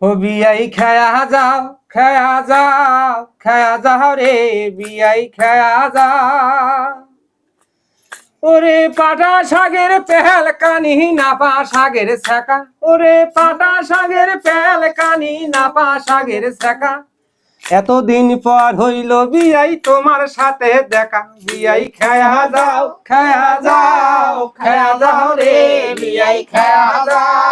ও বিয়াই খায়া যাও খায়া যাও খায়া যাও রে বিয়াই খায়া যাও। ওরে পাটা শাকের পেহেল কানি নাপা শাকের শেখা ওরে পাটা শাকের পেহেল কানি নাপা শাকের শেখা এতদিন পর হইল বিয়াই তোমার সাথে দেখা। বিয়াই খায়া যাও খায়া যাও খায়া যাও রে বিয়াই খায়া যাও।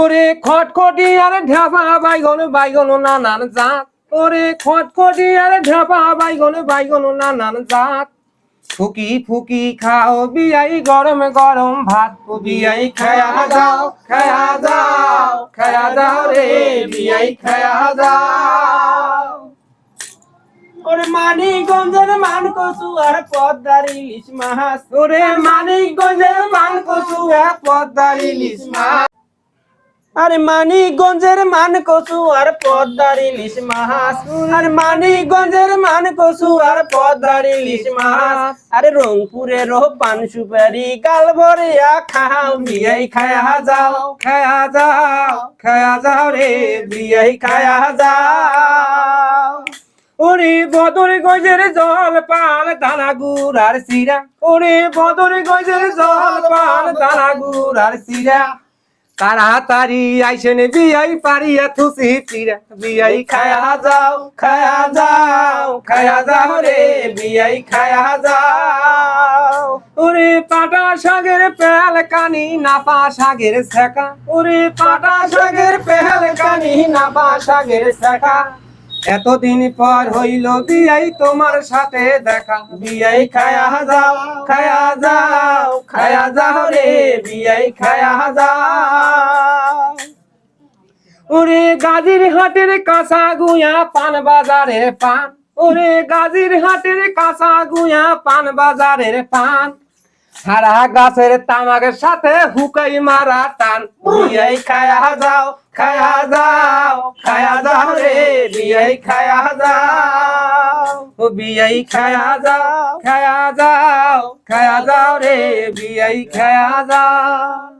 ওরে খটখটি আর ঢাপা বাইগন বাইগন নানান জাত। ওরে খটখটি আর ঢাপা বাইগন বাইগন নানান জাত। ফুকি ফুকি খাও বিয়াই গরম গরম ভাত। বিয়াই খায়া যাও খায়া যাও খায়া যাও রে বিয়াই খায়া যাও। ওরে মানিকগঞ্জের মান কচু আর পদ্মার ইলিশ মাছ। ওরে মানিকগঞ্জের মান কচু এক পদ্মার ইলিশ মাছ। আরে মানিকগঞ্জের মান কচু আর পদ্মার ইলিশ মাছ। আর মানিকগঞ্জের মান কচু আর পদ্মার ইলিশ মাছ। আরে রংপুরের পান সুপারি গাল ভরিয়া খাও, বিয়াই খায়া যাও খায়া যাও খায়া যাও রে, বিয়াই খায়া যাও। ওরে বদর গজের জল পান দানা গুড় আর সিরা। ওরে বদর গজের জল পান দানা গুড় আর সিরা। তাড়াতাড়ি আইসেন বিয়াই পারিয়া থুসি চিরা বিয়াই খায়া যাও খায়া যাও খায়া যাও রে, বিয়াই খায়া যাও। ওরে পাটা সাগের পেল কানি, নাপা সাগের শেখা। ওরে পাটা সাগের পেল কানি, নাপা সাগের শেখা। এতদিন পর হইল বিয়াই তোমার সাথে দেখা। বিয়াই খায়া যাও খায়া যাও খায়া যাও রে, বিয়াই খায়া যাও। ওরে গাজীর হাটের কাঁচা গুয়া পান বাজারের পান। ওরে গাজীর হাটের কাঁচা গুয়া পান বাজারের পান। সারা গাছের তামাকের সাথে হুকাই মারা টান। বিয়াই খায়া যাও খায়া যাও খায়া যাও রে, বিয়াই খায়া যাও। ও বিয়াই খায়া যাও খায়া যাও খায়া যাও রে, বিয়াই খায়া যাও।